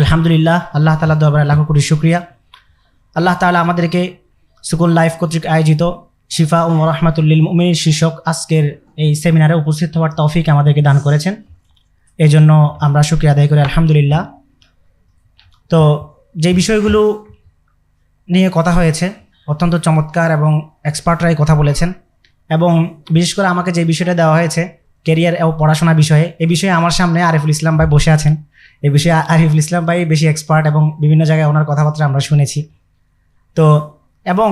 আলহামদুলিল্লাহ, আল্লাহ তালা দরবারে লাখো কোটি শুক্রিয়া। আল্লাহ তাআলা আমাদেরকে সুকুন লাইফ কর্তৃক আয়োজিত শিফা ও রহমাতুল্লিল মুমিন শীর্ষক আজকের এই সেমিনারে উপস্থিত হওয়ার তৌফিক আমাদেরকে দান করেছেন। এই জন্য আমরা শুক্রিয়া আদায় করি, আলহামদুলিল্লাহ। তো যে বিষয়গুলো নিয়ে কথা হয়েছে, অত্যন্ত চমৎকার এবং এক্সপার্টরাই কথা বলেছেন এবং বিশেষ করে আমাকে যে বিষয়টা দেওয়া হয়েছে, কেরিয়ার ও পড়াশোনা বিষয়ে, এ বিষয়ে আমার সামনে আরিফুল ইসলাম ভাই বসে আছেন। এই বিষয়ে আরিফুল ইসলাম ভাই বেশি এক্সপার্ট এবং বিভিন্ন জায়গায় ওনার কথাবার্তা আমরা শুনেছি। তো, এবং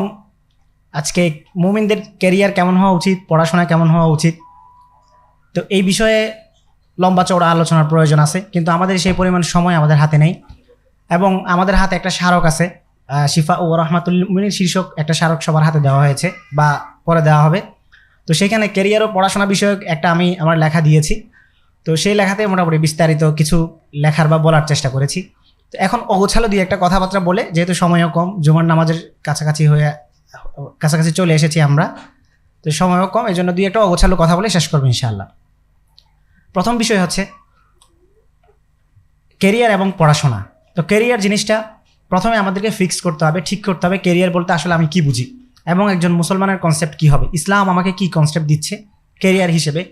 আজকে মুমিনদের ক্যারিয়ার কেমন হওয়া উচিত, পড়াশোনা কেমন হওয়া উচিত, তো এই বিষয়ে লম্বা চওড়া আলোচনার প্রয়োজন আছে, কিন্তু আমাদের সেই পরিমাণ সময় আমাদের হাতে নেই। এবং আমাদের হাতে একটা স্মারক আছে শিফা ও রহমাতুল্লিনের শীর্ষক একটা স্মারক সবার হাতে দেওয়া হয়েছে বা পরে দেওয়া হবে। তো সেখানে ক্যারিয়ার ও পড়াশোনা বিষয়ক একটা আমি আমার লেখা দিয়েছি। তো সেই লেখাতে মোটামুটি বিস্তারিত কিছু লেখার বা বলার চেষ্টা করেছি। তো এখন অগোছালো দিয়ে একটা কথাবার্তা বলে, যেহেতু সময়ও কম, জুমার নামাজের কাছাকাছি হয়ে, কাছাকাছি চলে এসেছি আমরা। তো সময়ও কম এই জন্য দুই একটা অগোছালো কথা বলে শেষ করব ইনশাআল্লাহ। প্রথম বিষয় হচ্ছে কেরিয়ার এবং পড়াশোনা। তো কেরিয়ার জিনিসটা প্রথমে আমাদেরকে ফিক্স করতে হবে, ঠিক করতে হবে কেরিয়ার বলতে আসলে আমি কি বুঝি এবং একজন মুসলমানের কনসেপ্ট কি হবে? ইসলাম আমাকে কি কনসেপ্ট দিচ্ছে? কেরিয়ার হিসেবে।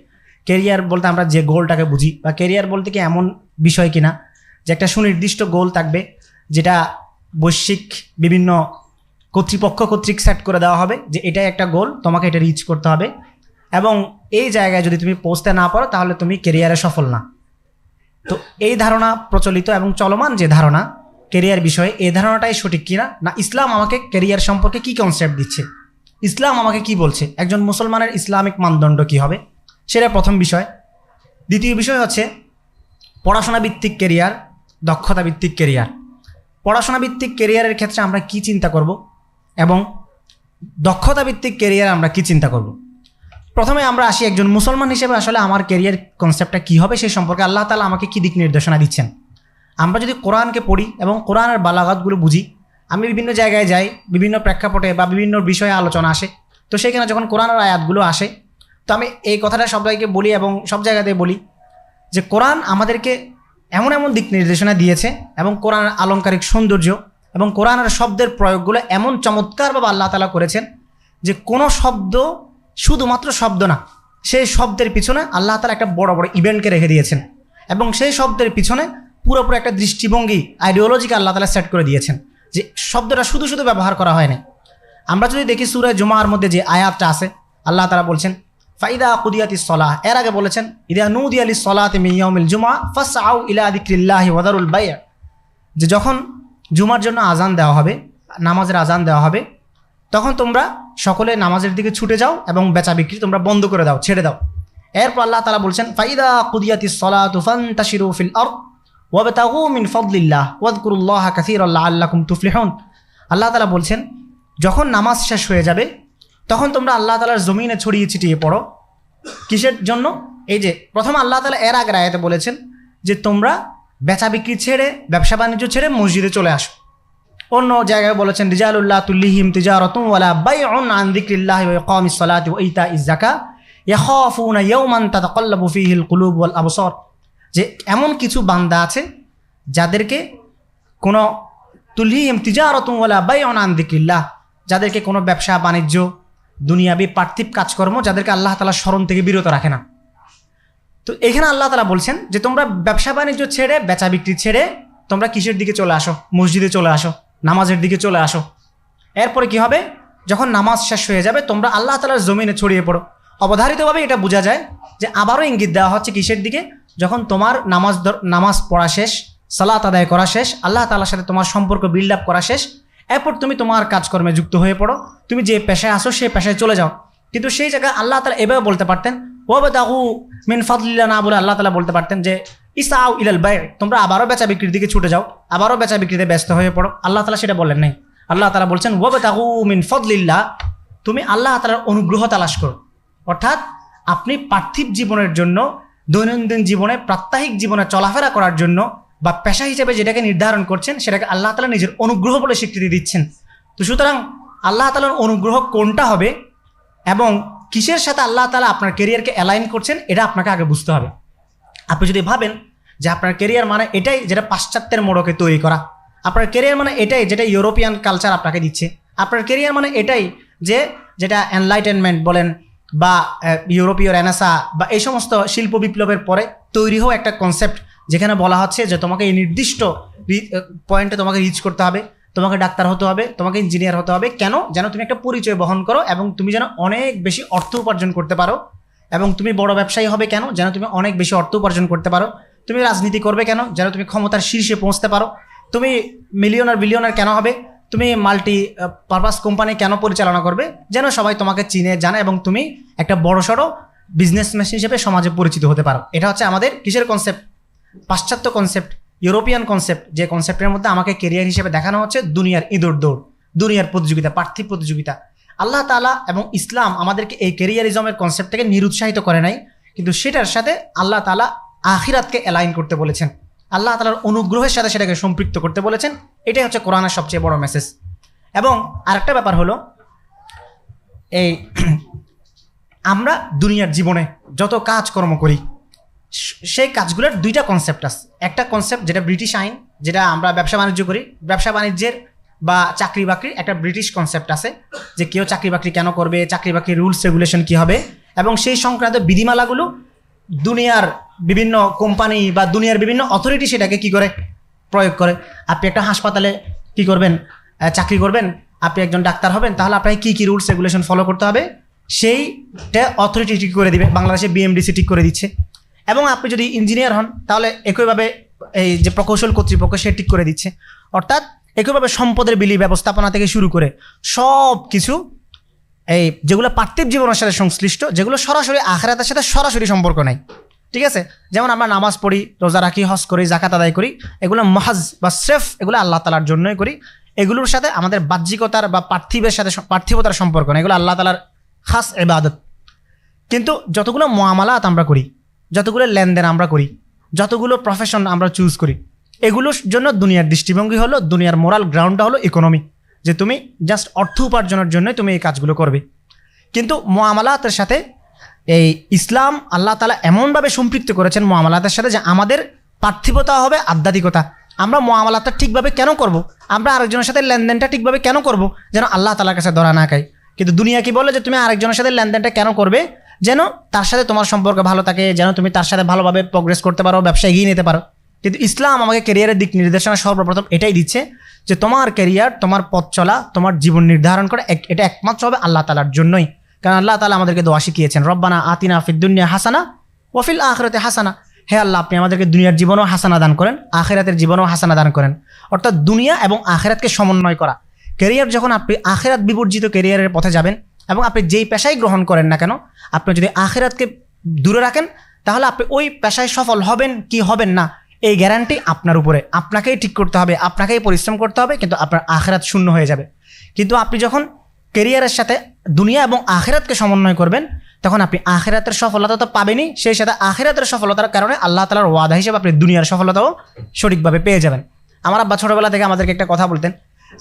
কেরিয়ার বলতে আমরা যে গোলটাকে বুঝি বা কেরিয়ার বলতে কি এমন বিষয় কিনা, যে একটা সুনির্দিষ্ট গোল থাকবে, যেটা বৈশ্বিক বিভিন্ন কর্তৃপক্ষ কর্তৃক সেট করে দেওয়া হবে, যে এটাই একটা গোল তোমাকে এটা রিচ করতে হবে। এবং এই জায়গায় যদি তুমি পৌঁছতে না পারো তাহলে তুমি কেরিয়ারে সফল না। তো এই ধারণা প্রচলিত এবং চলমান যে ধারণা কেরিয়ার বিষয়ে, এই ধারণাটাই সঠিক কিনা? না, ইসলাম আমাকে কেরিয়ার সম্পর্কে কি কনসেপ্ট দিচ্ছে? ইসলাম আমাকে কি বলছে? একজন মুসলমানের ইসলামিক মানদণ্ড কি হবে? সেটা প্রথম বিষয়। দ্বিতীয় বিষয় হচ্ছে পড়াশোনা ভিত্তিক কেরিয়ার দক্ষতা ভিত্তিক কেরিয়ার পড়াশোনা ভিত্তিক কেরিয়ারের ক্ষেত্রে আমরা কি চিন্তা করব এবং দক্ষতা ভিত্তিক কেরিয়ার আমরা কি চিন্তা করব? প্রথমে আমরা আসি একজন মুসলমান হিসেবে আসলে আমার কেরিয়ার কনসেপ্টটা কি হবে সেই সম্পর্কে আল্লাহ তালা আমাকে কি দিক নির্দেশনা দিচ্ছেন? আমরা যদি কোরআনকে পড়ি এবং কোরআনের বালাঘাতগুলো বুঝি, আমি বিভিন্ন জায়গায় যাই, বিভিন্ন প্রেক্ষাপটে বা বিভিন্ন বিষয়ে আলোচনা আসে, তো সেখানে যখন কোরআনের আয়াতগুলো আসে তো আমি এই কথাটা সবাইকে বলি এবং সব জায়গাতে বলি যে কোরআন আমাদেরকে এমন এমন দিক নির্দেশনা দিয়েছে এবং কোরআনের আলংকারিক সৌন্দর্য এবং কোরআনের শব্দের প্রয়োগগুলো এমন চমৎকারভাবে আল্লাহ তালা করেছেন যে কোনো শব্দ শুধুমাত্র শব্দ না, সেই শব্দের পিছনে আল্লাহ তালা একটা বড় বড় ইভেন্টকে রেখে দিয়েছেন এবং সেই শব্দের পিছনে পুরোপুরি একটা দৃষ্টিভঙ্গি আইডিওলজিকে আল্লাহ তালা সেট করে দিয়েছেন যে শব্দটা শুধু শুধু ব্যবহার করা হয় না আমরা যদি দেখি সুরে জুমার মধ্যে যে আয়াতটা আছে, আল্লাহ তালা বলছেন ফাইদা কুদিয়াতি সলাহ। এর আগে বলেছেন, ইদা নুদি আলী সলাতে মিয়াউমিল জুমা ফাস আউ ইলা আদিক্রিল্লাহ ওয়াদারুল বাইয়া যে যখন জুমার জন্য আজান দেওয়া হবে, নামাজের আজান দেওয়া হবে, তখন তোমরা সকলে নামাজের দিকে ছুটে যাও এবং বেচা বিক্রি তোমরা বন্ধ করে দাও, ছেড়ে দাও। এরপর আল্লাহ তালা বলছেন, ফাইদা কুদিয়াতি সলা তুফান তাশিরু ফিল আর ওয়াবতাগু মিন ফদলিল্লাহ ওয়াদকুরুল্লাহ কাসির আল্লাহ আল্লাকুম তুফলিহুন। আল্লাহ তালা বলছেন, যখন নামাজ শেষ হয়ে যাবে তখন তোমরা আল্লাহ তালার জমিনে ছড়িয়ে ছিটিয়ে পড়ো। কিসের জন্য? এই যে, প্রথম আল্লাহ তালা এর আগের আয়াতে বলেছেন যে, তোমরা বেচা বিক্রি ছেড়ে, ব্যবসা বাণিজ্য ছেড়ে মসজিদে চলে আসো। অন্য জায়গায় বলেছেন রিজালুল্লাহ তুল্লিহিম তিজারতুম ওয়ালা বাইউন আন যিকরিল্লাহ ওয়া ইকামিস সালাতি ওয়া ইতাইজ যাকা ইয়াখাফুনা ইয়াওমান তাতাকাল্লাবু ফীহিল কুলুব ওয়াল আবসার। যে, এমন কিছু বান্দা আছে যাদেরকে কোনো তুল্লিহিম তিজারতুম ওয়ালা বাইউন আন যিকরিল্লাহ, যাদেরকে কোনো ব্যবসা বাণিজ্য দুনিয়াবি পার্থিব কাজকর্ম যাদেরকে আল্লাহ তালা স্মরণ থেকে বিরত রাখে না। তো এখানে আল্লাহ তালা বলছেন যে, তোমরা ব্যবসা বাণিজ্য ছেড়ে, বেচা বিক্রি ছেড়ে তোমরা কিসের দিকে চলে আসো? মসজিদে চলে আসো, নামাজের দিকে চলে আসো। এরপরে কি হবে? যখন নামাজ শেষ হয়ে যাবে, তোমরা আল্লাহ তালার জমিনে ছড়িয়ে পড়ো। অবধারিতভাবে এটা বোঝা যায় যে, আবারও ইঙ্গিত দেওয়া হচ্ছে কিসের দিকে? যখন তোমার নামাজ নামাজ পড়া শেষ, সালাত আদায় করা শেষ, আল্লাহ তালার সাথে তোমার সম্পর্ক বিল্ড আপ করা শেষ এরপর তুমি তোমার কাজকর্মে যুক্ত হয়ে পড়ো। তুমি যে পেশায় আসো, সেই পেশায় চলে যাও। কিন্তু সেই জায়গায় আল্লাহ তালা এভাবে বলতে পারতেন ওবে তাহু মিন ফাদলিল্লা না বলে আল্লাহ তালা বলতে পারতেন যে, ইসাউ ইলাল বাই। তোমরা আবারও বেচা বিক্রির দিকে ছুটে যাও, আবারও বেচা বিক্রিতে ব্যস্ত হয়ে পড়ো। আল্লাহ তালা সেটা বলেন নাই। আল্লাহ তালা বলছেন ওবে তাহু মিন ফদলিল্লা তুমি আল্লাহ তালার অনুগ্রহ তালাশ করো। অর্থাৎ আপনি পার্থিব জীবনের জন্য, দৈনন্দিন জীবনে, প্রাত্যহিক জীবনে চলাফেরা করার জন্য বা পেশা হিসেবে যেটাকে নির্ধারণ করছেন, সেটাকে আল্লাহ তালা নিজের অনুগ্রহ বলে স্বীকৃতি দিচ্ছেন। তো সুতরাং আল্লাহ তালার অনুগ্রহ কোনটা হবে এবং কিসের সাথে আল্লাহ তালা আপনার কেরিয়ারকে অ্যালাইন করছেন, এটা আপনাকে আগে বুঝতে হবে। আপনি যদি ভাবেন যে আপনার কেরিয়ার মানে এটাই যেটা পাশ্চাত্যের মোড়কে তৈরি করা, আপনার কেরিয়ার মানে এটাই যেটা ইউরোপিয়ান কালচার আপনাকে দিচ্ছে, আপনার কেরিয়ার মানে এটাই যে যেটা এনলাইটেনমেন্ট বলেন বা ইউরোপীয় রেনেসা বা এই সমস্ত শিল্প বিপ্লবের পরে তৈরি হওয়া একটা কনসেপ্ট যেখানে বলা হচ্ছে যে তোমাকে এই নির্দিষ্ট পয়েন্টে তোমাকে রিচ করতে হবে, তোমাকে ডাক্তার হতে হবে, তোমাকে ইঞ্জিনিয়ার হতে হবে। কেন? যেন তুমি একটা পরিচয় বহন করো এবং তুমি যেন অনেক বেশি অর্থ উপার্জন করতে পারো। এবং তুমি বড় ব্যবসায়ী হবে কেন? যেন তুমি অনেক বেশি অর্থ উপার্জন করতে পারো। তুমি রাজনীতি করবে কেন? যেন তুমি ক্ষমতার শীর্ষে পৌঁছতে পারো। তুমি মিলিয়নার বিলিয়নার কেন হবে? তুমি মাল্টি পারপাস কোম্পানি কেন পরিচালনা করবে? যেন সবাই তোমাকে চিনে, জানে এবং তুমি একটা বড়সড় বিজনেসম্যান হিসেবে সমাজে পরিচিত হতে পারো। এটা হচ্ছে আমাদের কিসের কনসেপ্ট পাশ্চাত্য কনসেপ্ট ইউরোপিয়ান কনসেপ্ট যে কনসেপ্টের মধ্যে আমাকে কেরিয়ার হিসেবে দেখানো হচ্ছে দুনিয়ার ইঁদুর দৌড়, দুনিয়ার প্রতিযোগিতা, পার্থিব প্রতিযোগিতা। আল্লাহ তালা এবং ইসলাম আমাদেরকে এই কেরিয়ারিজমের কনসেপ্ট থেকে নিরুৎসাহিত করে নাই, কিন্তু সেটার সাথে আল্লাহ তালা আখিরাতকে অ্যালাইন করতে বলেছেন। আল্লাহ তালার অনুগ্রহের সাথে সেটাকে সম্পৃক্ত করতে বলেছেন। এটাই হচ্ছে কোরআনের সবচেয়ে বড় মেসেজ এবং আরেকটা ব্যাপার হলো, এই আমরা দুনিয়ার জীবনে যত কাজকর্ম করি সেই কাজগুলোর দুইটা কনসেপ্ট আছে। একটা কনসেপ্ট যেটা ব্রিটিশ আইন, যেটা আমরা ব্যবসা বাণিজ্য করি, ব্যবসা বাণিজ্যের বা চাকরি বাকরির একটা ব্রিটিশ কনসেপ্ট আছে, যে কেউ চাকরি বাকরি কেন করবে, চাকরি বাকরির রুলস রেগুলেশন কী হবে, এবং সেই সংক্রান্ত বিধিমালাগুলো দুনিয়ার বিভিন্ন কোম্পানি বা দুনিয়ার বিভিন্ন অথরিটি সেটাকে কি করে? প্রয়োগ করে। আপনি একটা হাসপাতালে কি করবেন? চাকরি করবেন, আপনি একজন ডাক্তার হবেন, তাহলে আপনাকে কী কী রুলস রেগুলেশন ফলো করতে হবে? সেইটা অথরিটি ঠিক করে দিবে, বাংলাদেশে বিএমডিসি ঠিক করে দিচ্ছে। এবং আপনি যদি ইঞ্জিনিয়ার হন, তাহলে একইভাবে এই যে প্রকৌশল কর্তৃপক্ষ সে ঠিক করে দিচ্ছে। অর্থাৎ একইভাবে সম্পদের বিলি ব্যবস্থাপনা থেকে শুরু করে সব কিছু এই যেগুলো পার্থিব জীবনের সাথে সংশ্লিষ্ট, যেগুলো সরাসরি আখরাতের সাথে সরাসরি সম্পর্ক নাই। ঠিক আছে? যেমন আমরা নামাজ পড়ি, রোজা রাখি, হজ করি জাকাত আদায় করি, এগুলো মহাজ বা স্রেফ, এগুলো আল্লাহ তালার জন্যই করি। এগুলোর সাথে আমাদের বাহ্যিকতার বা পার্থিবের সাথে পার্থিবতার সম্পর্ক নেই। এগুলো আল্লাহ তালার খাস এবাদত কিন্তু যতগুলো মোয়ামালাত আমরা করি যতগুলো লেনদেন আমরা করি, যতগুলো প্রফেশন আমরা চুজ করি, এগুলোর জন্য দুনিয়ার দৃষ্টিভঙ্গি হলো, দুনিয়ার মোরাল গ্রাউন্ডটা হলো ইকোনমি যে তুমি জাস্ট অর্থ উপার্জনের জন্যই তুমি এই কাজগুলো করবে। কিন্তু মোয়ামালাতের সাথে এই ইসলাম আল্লাহ তালা এমনভাবে সম্পৃক্ত করেছেন মোয়ামালাতের সাথে যে আমাদের পার্থিবতা হবে আধ্যাত্মিকতা। আমরা মোয়ামালাতটা ঠিকভাবে কেন করব। আমরা আরেকজনের সাথে লেনদেনটা ঠিকভাবে কেন করব? যেন আল্লাহ তালার কাছে ধরা না খাই কিন্তু দুনিয়া কি বলে যে তুমি আরেকজনের সাথে লেনদেনটা কেন করবে? যেন তার সাথে তোমার সম্পর্ক ভালো থাকে, যেন তুমি তার সাথে ভালোভাবে প্রোগ্রেস করতে পারো, ব্যবসা এগিয়ে নিতে পারো। কিন্তু ইসলাম আমাকে ক্যারিয়ারের দিক নির্দেশনা সর্বপ্রথম এটাই দিচ্ছে যে তোমার ক্যারিয়ার তোমার পথ চলা, তোমার জীবন নির্ধারণ করে এটা একমাত্র হবে আল্লাহ তালার জন্যই। কারণ আল্লাহ তালা আমাদেরকে দোয়া শিখিয়েছেন, রব্বানা আতিনা ফিদ্দুনিয়া হাসানা ওয়াফিল আখরাতে হাসানা। হে আল্লাহ, আপনি আমাদেরকে দুনিয়ার জীবনও হাসানা দান করেন, আখেরাতের জীবনও হাসানা দান করেন। অর্থাৎ দুনিয়া এবং আখেরাতকে সমন্বয় করা। ক্যারিয়ার যখন আপনি আখেরাত বিবর্জিত ক্যারিয়ারের পথে যাবেন এবং আপনি যেই পেশাই গ্রহণ করেন না কেন, আপনি যদি আখেরাতকে দূরে রাখেন, তাহলে আপনি ওই পেশায় সফল হবেন কি হবেন না, এই গ্যারান্টি আপনার উপরে। আপনাকেই ঠিক করতে হবে, আপনাকেই পরিশ্রম করতে হবে, কিন্তু আপনার আখেরাত শূন্য হয়ে যাবে। কিন্তু আপনি যখন কেরিয়ারের সাথে দুনিয়া এবং আখেরাতকে সমন্বয় করবেন, তখন আপনি আখেরাতের সফলতা তো পাবেনই, সেই সাথে আখেরাতের সফলতার কারণে আল্লাহ তালার ওয়াদা হিসেবে আপনি দুনিয়ার সফলতাও সঠিকভাবে পেয়ে যাবেন। আমার আব্বা ছোটোবেলা থেকে আমাদেরকে একটা কথা বলতেন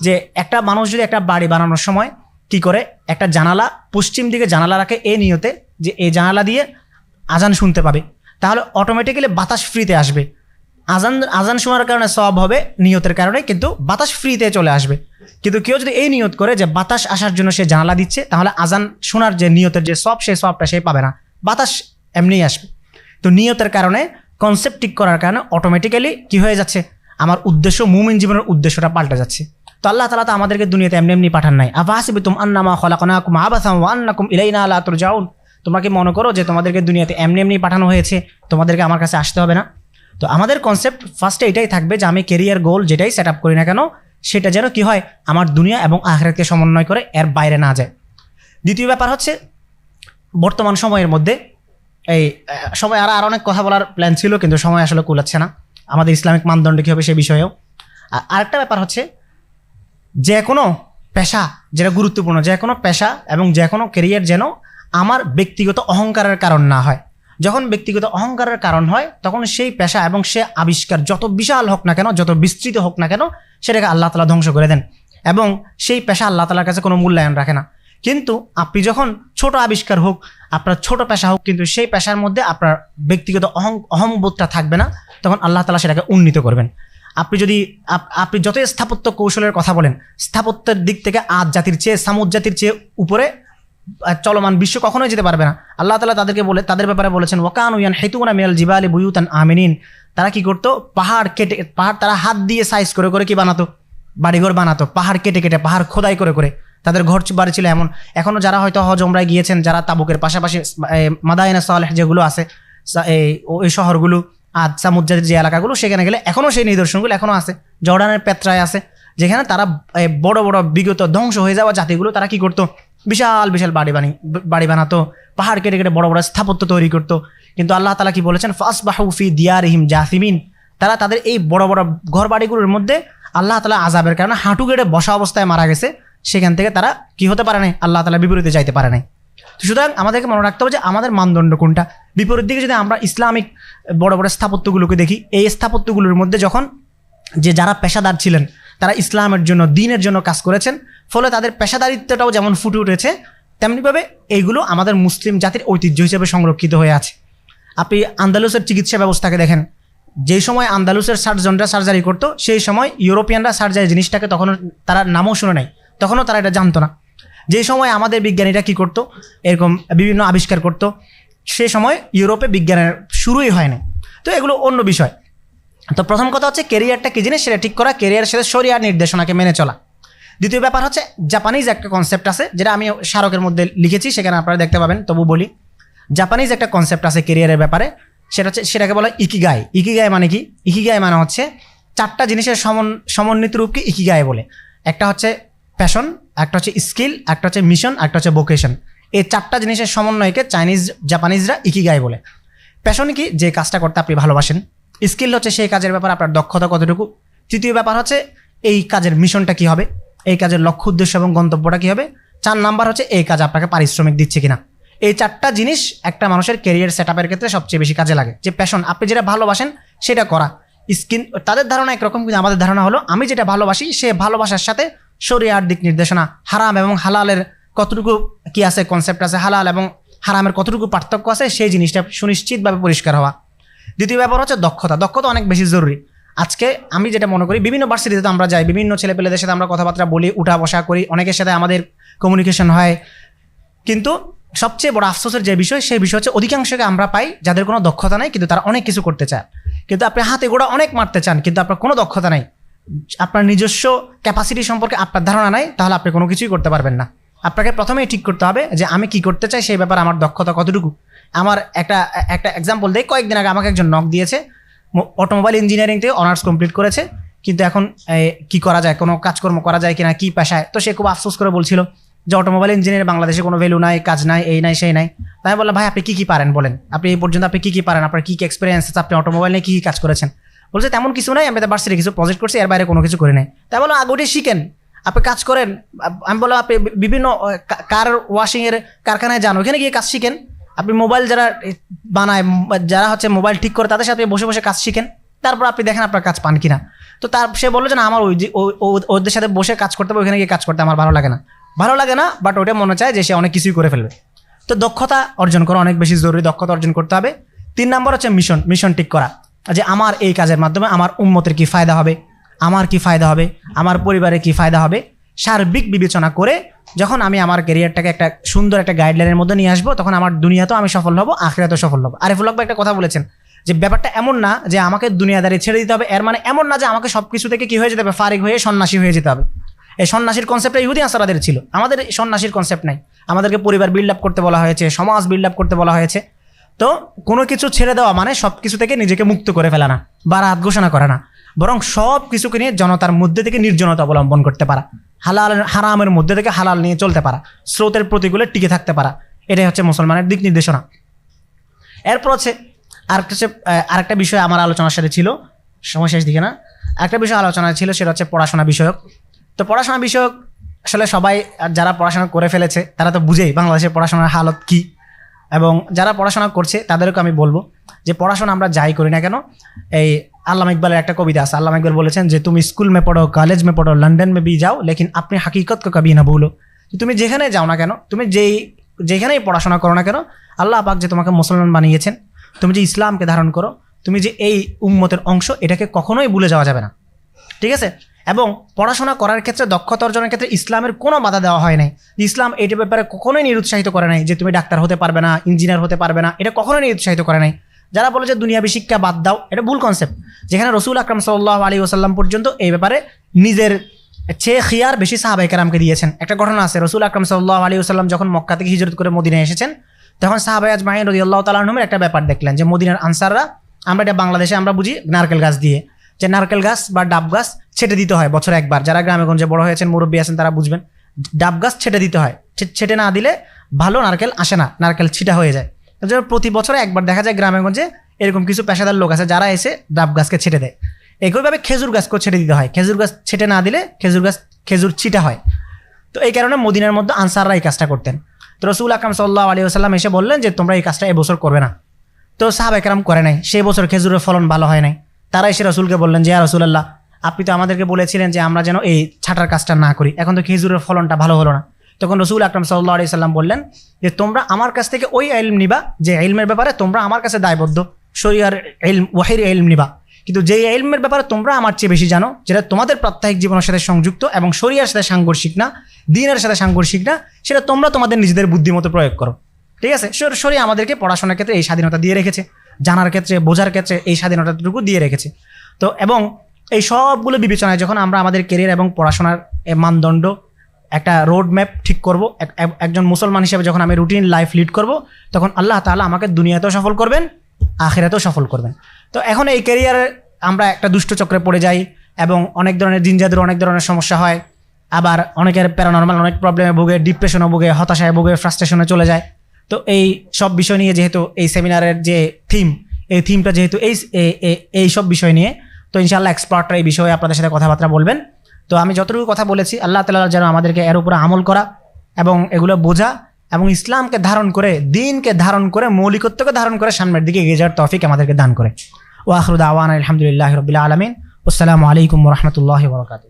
যে, একটা মানুষ যদি একটা বাড়ি বানানোর সময় কি করে? একটা জানালা, পশ্চিম দিকে জানালা রাখে এ নিয়তে যে এই জানালা দিয়ে আজান শুনতে পাবে। তাহলে অটোমেটিক্যালি বাতাস ফ্রিতে আসবে। আজান আজান শোনার কারণে সব হবে নিয়তের কারণে, কিন্তু বাতাস ফ্রিতে চলে আসবে। কিন্তু কেউ যদি এই নিয়ত করে যে বাতাস আসার জন্য সে জানালা দিচ্ছে, তাহলে আজান শোনার যে নিয়তের যে সব সেই সবটা সে পাবে না। বাতাস এমনিই আসবে। তো নিয়তের কারণে কনসেপ্ট ঠিক করার কারণে অটোমেটিক্যালি কি হয়ে যাচ্ছে? আমার উদ্দেশ্য, মুমিন জীবনের উদ্দেশ্যটা পাল্টে যাচ্ছে। তো আল্লাহ তালা তো আমাদেরকে দুনিয়াতে এমনি এমনি পাঠান নাই। আবাসিবি তুম আন্নামা খলাকনাকুম আবাসাম ওয়ান্নাকুম ইলাইনা আল্লাহ তোর যাউন তোমরা কি মনে করো যে তোমাদেরকে দুনিয়াতে এমনি এমনি পাঠানো হয়েছে? তোমাদেরকে আমার কাছে আসতে হবে না? তো আমাদের কনসেপ্ট ফার্স্টে এটাই থাকবে যে আমি কেরিয়ার গোল যেটাই সেট আপ করি না কেন, সেটা যেন কি হয়, আমার দুনিয়া এবং আখরাতকে সমন্বয় করে এর বাইরে না যায়। দ্বিতীয় ব্যাপার হচ্ছে, বর্তমান সময়ের মধ্যে এই, সময় আর আর অনেক কথা বলার প্ল্যান ছিল, কিন্তু সময় আসলে কুলাচ্ছে না। আমাদের ইসলামিক মানদণ্ড কী হবে সে বিষয়েও। আর আরেকটা ব্যাপার হচ্ছে যে কোনো পেশা যেটা গুরুত্বপূর্ণ, যে কোনো পেশা এবং যে কোনো কেরিয়ার যেন আমার ব্যক্তিগত অহংকারের কারণ না হয়। যখন ব্যক্তিগত অহংকারের কারণ হয়, তখন সেই পেশা এবং সে আবিষ্কার যত বিশাল হোক না কেন, যত বিস্তৃত হোক না কেন, সেটাকে আল্লাহ তালা ধ্বংস করে দেন। এবং সেই পেশা আল্লাহ তালার কাছে কোনো মূল্যায়ন রাখে না। কিন্তু আপনি যখন ছোট আবিষ্কার হোক, আপনার ছোট পেশা হোক, কিন্তু সেই পেশার মধ্যে আপনার ব্যক্তিগত অহং, অহংবোধটা থাকবে না, তখন আল্লাহ তালা সেটাকে উন্নীত করবেন। আপনি যদি আপ- আপনি যতই স্থাপত্য কৌশলের কথা বলেন, স্থাপত্যের দিক থেকে আজ জাতির চেয়ে, সামুদ জাতির চেয়ে উপরে চলমান বিশ্ব কখনোই যেতে পারবে না। আল্লাহ তালা তাদেরকে বলে, তাদের ব্যাপারে বলেছেন, ওয়াকান উয়ান হেতুনা মিয়াল জিবালি বুয়ুতান আমিনিন। তারা কি করতো? পাহাড় কেটে, পাহাড় তারা হাত দিয়ে সাইজ করে করে কি বানাতো? বাড়িঘর বানাতো, পাহাড় কেটে কেটে, পাহাড় খোদাই করে করে। তাদের ঘর বাড়ি ছিল এমন। এখনও যারা হয়তো হজ ওমরায় গিয়েছেন, যারা তাবুকের পাশাপাশি মাদায়না সালেহ যেগুলো আছে এই, ওই শহরগুলো আজ সামুদ্রের যে এলাকাগুলো, সেখানে গেলে এখনও সেই নিদর্শনগুলো এখনও আছে। জর্ডানের পেত্রায় আছে। যেখানে তারা বড় বড় বিগত ধ্বংস হয়ে যাওয়া জাতিগুলো তারা কি করতো? বিশাল বিশাল বাড়ি বানি, বাড়ি বানাতো, পাহাড় কেটে কেটে বড় বড় স্থাপত্য তৈরি করতো। কিন্তু আল্লাহ তালা কি বলেছেন? ফাস বাহুফি দিয়ারিহিম জাসিমিন। তারা তাদের এই বড় বড় ঘর বাড়িগুলোর মধ্যে আল্লাহ তালা আজাবের কারণে হাঁটু কেটে বসা অবস্থায় মারা গেছে। সেখান থেকে তারা কি হতে পারে নাই? আল্লাহ তালা বিপরীতে যাইতে পারে নাই। সুতরাং আমাদেরকে মনে রাখতে হবে যে আমাদের মানদণ্ড কোনটা? বিপরীত দিকে যদি আমরা ইসলামিক বড় বড় স্থাপত্যগুলোকে দেখি, এই স্থাপত্যগুলোর মধ্যে যখন যে যারা পেশাদার ছিলেন, তারা ইসলামের জন্য, দিনের জন্য কাজ করেছেন, ফলে তাদের পেশাদারিত্বটাও যেমন ফুটে উঠেছে, তেমনিভাবে এইগুলো আমাদের মুসলিম জাতির ঐতিহ্য হিসেবে সংরক্ষিত হয়ে আছে। আপনি আন্দালুসের চিকিৎসা ব্যবস্থাকে দেখেন, যেই সময় আন্দালুসের সার্জনরা সার্জারি করতো, সেই সময় ইউরোপিয়ানরা সার্জারি জিনিসটাকে তখনও তারা নামও শুনে নাই, তখনও তারা এটা জানতো না। যে সময় আমাদের বিজ্ঞানীরা কি করতো, এরকম বিভিন্ন আবিষ্কার করতো সে সময় ইউরোপে বিজ্ঞানের শুরুই হয় না তো এগুলো অন্য বিষয়। তো প্রথম কথা হচ্ছে কেরিয়ারটা কী জিনিস? সেটা ঠিক করা কেরিয়ারের সাথে শরিয়ার নির্দেশনাকে মেনে চলা। দ্বিতীয় ব্যাপার হচ্ছে জাপানিজ একটা কনসেপ্ট আছে, যেটা আমি স্মারকের মধ্যে লিখেছি, সেখানে আপনারা দেখতে পাবেন, তবু বলি। জাপানিজ একটা কনসেপ্ট আছে কেরিয়ারের ব্যাপারে, সেটা হচ্ছে, সেটাকে বলা ইকিগায় ইকিগাই। মানে কি? ইকিগায় মানে হচ্ছে চারটা জিনিসের সমন, সমন্বিত রূপকে ইকিগায় বলে। একটা হচ্ছে প্যাশন একটা হচ্ছে স্কিল একটা হচ্ছে মিশন একটা হচ্ছে ভোকেশন এই চারটা জিনিসের সমন্বয়কে চাইনিজ, জাপানিজরা ইকিগাই বলে। প্যাশন কি? যে কাজটা করতে আপনি ভালোবাসেন। স্কিল হচ্ছে সেই কাজের ব্যাপারে, আপনার দক্ষতা কতটুকু। তৃতীয় ব্যাপার হচ্ছে, এই কাজের মিশনটা কি হবে? এই কাজের লক্ষ্য, উদ্দেশ্য এবং গন্তব্যটা কি হবে? চার নাম্বার হচ্ছে, এই কাজ আপনাকে পারিশ্রমিক দিচ্ছে কিনা। এই চারটা জিনিস একটা মানুষের কেরিয়ার সেট আপের ক্ষেত্রে সবচেয়ে বেশি কাজে লাগে। যে প্যাশন আপনি যেটা ভালোবাসেন, সেটা করা। স্কিন তাদের ধারণা একরকম, কিন্তু আমাদের ধারণা হলো, আমি যেটা ভালোবাসি, সে ভালোবাসার সাথে শরিয়ার দিক নির্দেশনা, হারাম এবং হালালের কতটুকু কি আছে কনসেপ্ট আছে, হালাল এবং হারামের কতটুকু পার্থক্য আছে, সেই জিনিসটা সুনিশ্চিতভাবে পরিষ্কার হওয়া। দ্বিতীয় ব্যাপার হচ্ছে দক্ষতা। দক্ষতা অনেক বেশি জরুরি। আজকে আমি যেটা মনে করি, বিভিন্ন ভার্সিটিতে আমরা যাই, বিভিন্ন ছেলেপেলেদের সাথে আমরা কথাবার্তা বলি, উঠা বসা করি, অনেকের সাথে আমাদের কমিউনিকেশন হয়। কিন্তু সবচেয়ে বড় আফসোসের যে বিষয়, সেই বিষয় হচ্ছে অধিকাংশকে আমরা পাই যাদের কোনো দক্ষতা নাই, কিন্তু তারা অনেক কিছু করতে চান কিন্তু আপনি হাতে গোড়া অনেক মারতে চান, কিন্তু আপনার কোনো দক্ষতা নাই। আপনার নিজস্ব ক্যাপাসিটি সম্পর্কে আপনার ধারণা নাই, তাহলে আপনি কোনো কিছুই করতে পারবেন না। আপনাকে প্রথমেই ঠিক করতে হবে যে আমি কি করতে চাই, সেই ব্যাপারে আমার দক্ষতা কতটুকু। আমার একটা একটা এক্সাম্পল দেই, কয়েকদিন আগে আমাকে একজন নক দিয়েছে অটোমোবাইল ইঞ্জিনিয়ারিং থেকে অনার্স কমপ্লিট করেছে, কিন্তু এখন কি করা যায়, কোনো কাজকর্ম করা যায় কিনা, কি পেশায়, তো সে খুব আফসোস করে বলছিল যে অটোমোবাইল ইঞ্জিনিয়ার বাংলাদেশে কোনো ভ্যালু নাই, কাজ নাই, এই নাই, সেই নাই। তাই বললাম, ভাই, আপনি কী কী পারেন বলেন? আপনি এই পর্যন্ত আপনি কী কী পারেন? আপনার কী কী এক্সপিরিয়েন্স আছে? আপনি অটোমোবাইল নিয়ে কী কী কাজ করেছেন? বলছে, তেমন কিছু নাই, আমি ভার্সিটি কিছু প্রজেক্ট করছি, এর বাইরে কোনো কিছু করি নাই। তাই বললাম, আগে শিখেন। আপনি কাজ করেন, আমি বললাম আপনি বিভিন্ন কার ওয়াশিং এর কারখানায় যান, ওখানে গিয়ে কাজ শিখেন। আপনি মোবাইল যারা বানায়, যারা হচ্ছে মোবাইল ঠিক করে, তাদের সাথে বসে বসে কাজ শিখেন। তারপর আপনি দেখেন আপনার কাজ পান কিনা। তো তার, সে বলল যে না, আমার ওই ওদের সাথে বসে কাজ করতে হবে, ওখানে গিয়ে কাজ করতে আমার ভালো লাগে না। ভালো লাগে না বাট ওটা মনে চায় যে সে অনেক কিছুই করে ফেলবে। তো দক্ষতা অর্জন করা অনেক বেশি জরুরি, দক্ষতা অর্জন করতে হবে। তিন নম্বর হচ্ছে মিশন মিশন ঠিক করা। যে আমার এই কাজের মাধ্যমে আমার উন্মতের কি ফায়দা হবে? আমার কি ফায়দা হবে? আমার পরিবারের কি ফায়দা হবে? সার্বিক বিবেচনা করে যখন আমি আমার ক্যারিয়ারটাকে একটা সুন্দর একটা গাইডলাইনের মধ্যে নিয়ে আসব, তখন আমার দুনিয়াতেও আমি সফল হব, আখেরাতেও সফল হব। আরিফুল হক একটা কথা বলেছেন যে, ব্যাপারটা এমন না যে আমাকে দুনিয়াদারি ছেড়ে দিতে হবে, এর মানে এমন না যে আমাকে সব কিছু থেকে কি হয়ে যেতে হবে? ফারিক হয়ে সন্ন্যাসী হয়ে যেতে হবে। এই সন্ন্যাসীর কনসেপ্টটা ইহুদি আসারাদের ছিল। আমাদের সন্ন্যাসীর কনসেপ্ট নাই। আমাদেরকে পরিবার বিল্ড আপ করতে বলা হয়েছে, সমাজ বিল্ড আপ করতে বলা হয়েছে। তো কোনো কিছু ছেড়ে দেওয়া মানে সব কিছু থেকে নিজেকে মুক্ত করে ফেলা না বা রাত ঘোষণা করা না। বরং সব কিছুকে নিয়ে জনতার মধ্যে থেকে নির্জনতা অবলম্বন করতে পারা। হালাল, হারামের মধ্যে থেকে হালাল নিয়ে চলতে পারা। স্রোতের প্রতিকূলে টিকে থাকতে পারা। এটাই হচ্ছে মুসলমানের দিক নির্দেশনা। এরপর হচ্ছে আরেকটা হচ্ছে আরেকটা বিষয় আমার আলোচনার সাথে ছিল। সময় শেষ দিকে না। একটা বিষয় আলোচনা ছিল, সেটা হচ্ছে পড়াশোনা বিষয়ক। তো পড়াশোনা বিষয়ক আসলে সবাই যারা পড়াশোনা করে ফেলেছে, তারা তো বুঝেই বাংলাদেশের পড়াশোনার হালত কী। এবং যারা পড়াশোনা করছে, তাদেরকে আমি বলব যে পড়াশোনা আমরা যাই করি না কেন, এই আল্লাহ ইকবালের একটা কবিতা আছে। আল্লাহ ইকবাল বলেছেন যে, তুমি স্কুল মে পড়ো কলেজ মে পড়ো লন্ডন মে বি যাও, লেকিন আপনি হাকিকত কবি না ভুলো। তুমি যেখানে যাও না কেন, তুমি যেই, যেখানেই পড়াশোনা করো না কেন, আল্লাহ পাক যে তোমাকে মুসলমান বানিয়েছেন, তুমি যে ইসলামকে ধারণ করো, তুমি যে এই উম্মতের অংশ, এটাকে কখনোই ভুলে যাওয়া যাবে না। ঠিক আছে? এবং পড়াশোনা করার ক্ষেত্রে দক্ষতা অর্জনের ক্ষেত্রে ইসলামের কোনো বাধা দেওয়া হয় নাই। ইসলাম এইটার ব্যাপারে কখনোই নিরুৎসাহিত করে নাই যে তুমি ডাক্তার হতে পারবে না ইঞ্জিনিয়ার হতে পারবে না, এটা কখনোই নিরুৎসাহিত করে নাই। যারা বলে যে দুনিয়াবি শিক্ষা বাদ দাও, এটা ভুল কনসেপ্ট যেখানে রসুল আকরাম সাল্লাহ আলী ওসাল্লাম পর্যন্ত এই ব্যাপারে নিজের চেয়ে খিয়ার বেশি সাহাবাইকারামকে দিয়েছেন। একটা ঘটনা আছে, রসুল আকরাম সাল্লাহ আলী ওসাল্লাম যখন মক্কা থেকে হিজরত করে মদিনায় এসেছেন, তখন সাহাবাই আজমাইন রদি আল্লাহ তালাহমের একটা ব্যাপার দেখলেন যে মদিনার আনসাররা, আমরা এটা বাংলাদেশে আমরা বুঝি নারকেল গাছ দিয়ে, যে নারকেল গাছ বা ডাব গাছ ছেটে দিতে হয় বছরে একবার। যারা গ্রামে গঞ্জে বড় হয়েছেন, মুরব্বী আছেন, তারা বুঝবেন। ডাব গাছ ছেটে দিতে হয়। ছেটে না দিলে ভালো নারকেল আসে না। নারকেল ছিটা হয়ে যায়। তো যে প্রতি বছরে একবার দেখা যায় গ্রামে গঞ্জে এরকম কিছু পেশাদার লোক আছে, যারা এসে ডাব গাছকে ছেটে দেয়। একইভাবে খেজুর গাছকেও ছেটে দিতে হয়। খেজুর গাছ ছেটে না দিলে খেজুর গাছ, খেজুর ছিটা হয়। তো এই কারণে মদিনার মধ্যে আনসাররা এই কাজটা করতেন। তো রসুল আকরাম সাল্লাহ আলী আসাল্লাম এসে বললেন যে, তোমরা এই কাজটা এবছর করবে না। তো সাহাব একরাম করে নাই। সেই বছর খেজুরের ফলন ভালো হয় নাই। তারা এসে রসুলকে বললেন যে রসুল্লাহ আপনি তো আমাদেরকে বলেছিলেন যে আমরা যেন এই ছাটার কাজটা না করি। এখন তো খেজুরের ফলনটা ভালো হলো না। তখন রসুল আকরাম সাল্লাহ আলি সাল্লাম বললেন যে, তোমরা আমার কাছ থেকে ওই এলম নিবা যে এলমের ব্যাপারে তোমরা আমার কাছে দায়বদ্ধ। শরিয়ার এলম ওয়াহির এলম নিবা। কিন্তু যেই এলমের ব্যাপারে তোমরা আমার চেয়ে বেশি জানো, যেটা তোমাদের প্রাত্যহিক জীবনের সাথে সংযুক্ত এবং শরিয়ার সাথে সাংঘর্ষিক না, দিনের সাথে সাংঘর্ষিক না, সেটা তোমরা তোমাদের নিজেদের বুদ্ধিমতো প্রয়োগ করো। ঠিক আছে? সরি আমাদেরকে পড়াশোনার ক্ষেত্রে এই স্বাধীনতা দিয়ে রেখেছে, জানার ক্ষেত্রে, বোঝার ক্ষেত্রে এই স্বাধীনতাটুকু দিয়ে রেখেছে। তো এবং এই সবগুলো বিবেচনায় যখন আমরা আমাদের কেরিয়ার এবং পড়াশোনার মানদণ্ড, একটা রোড ম্যাপ ঠিক করব, এক- এক- একজন মুসলমান হিসেবে যখন আমি রুটিন লাইফ লিড করব, তখন আল্লাহ তাআলা আমাকে দুনিয়াতেও সফল করবেন, আখেরাতেও সফল করবেন। তো এখন এই কেরিয়ারে আমরা একটা দুষ্ট চক্রে পড়ে যাই এবং অনেক ধরনের জিনজাদের, অনেক ধরনের সমস্যা হয়। আবার অনেকের প্যারানর্মাল অনেক প্রবলেমে ভোগে ডিপ্রেশনে ভোগে, হতাশায় ভোগে ফ্রাস্ট্রেশনে চলে যায়। তো এই সব বিষয় নিয়ে যেহেতু এই সেমিনারের যে থিম এই থিমটা যেহেতু এই এই সব বিষয় নিয়ে তো ইনশাল্লাহ এক্সপার্টরা এই বিষয়ে আপনাদের সাথে কথাবার্তা বলবেন। তো আমি যতটুকু কথা বলেছি, আল্লাহ তালা যেন আমাদেরকে এর উপরে আমল করা এবং এগুলো বোঝা এবং ইসলামকে ধারণ করে, দিনকে ধারণ করে, মৌলিকত্বকে ধারণ করে সামনের দিকে এগিয়ে যাওয়ার তফিক আমাদেরকে দান করে। ও আখরুদ আওয়ান আলহামদুলিল্লাহ রবিল্লা আলমিন। আসসালামু আলাইকুম রহমতুল্লাহ বরকাত